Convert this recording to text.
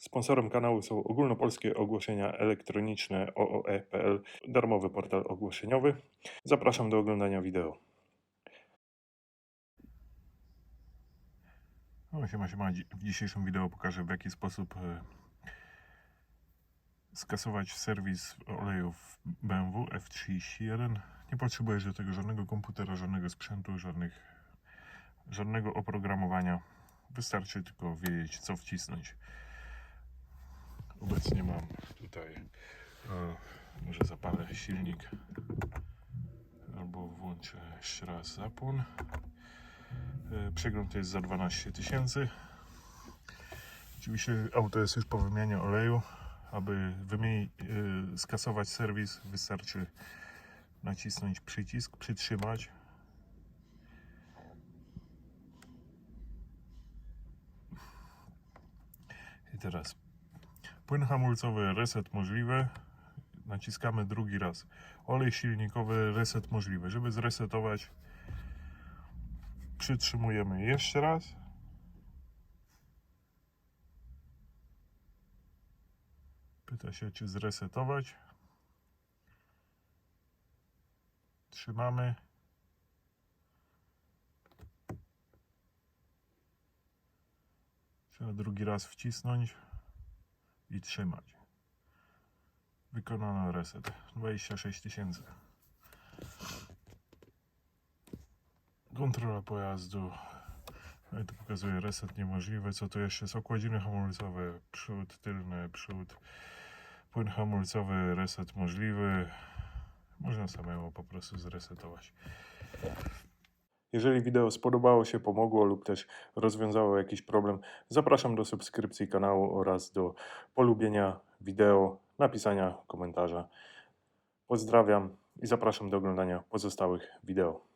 Sponsorem kanału są ogólnopolskie ogłoszenia elektroniczne OOE.pl, darmowy portal ogłoszeniowy. Zapraszam do oglądania wideo. No, siema, siema. W dzisiejszym wideo pokażę w jaki sposób e, skasować serwis olejów BMW F31. Nie potrzebujesz do tego żadnego komputera, żadnego sprzętu, żadnych, żadnego oprogramowania. Wystarczy tylko wiedzieć, co wcisnąć. Obecnie mam tutaj, e, może zapalę silnik albo włączę jeszcze raz zapłon. E, Przegląd jest za 12 tysięcy. Oczywiście auto jest już po wymianie oleju. Aby wymienić, e, skasować serwis wystarczy nacisnąć przycisk, przytrzymać. I teraz płyn hamulcowy reset możliwy. Naciskamy drugi raz. Olej silnikowy reset możliwy. Żeby zresetować przytrzymujemy jeszcze raz. Pyta się, czy zresetować. Trzymamy. Trzeba drugi raz wcisnąć i trzymać. Wykonano reset. 26 tysięcy. Kontrola pojazdu. No i tu pokazuje reset niemożliwy. Co to jeszcze jest? Okładziny hamulcowe. Przód, tylny, przód. Płyn hamulcowy, reset możliwy. Można samemu po prostu zresetować. Jeżeli wideo spodobało się, pomogło lub też rozwiązało jakiś problem, zapraszam do subskrypcji kanału oraz do polubienia wideo, napisania komentarza. Pozdrawiam i zapraszam do oglądania pozostałych wideo.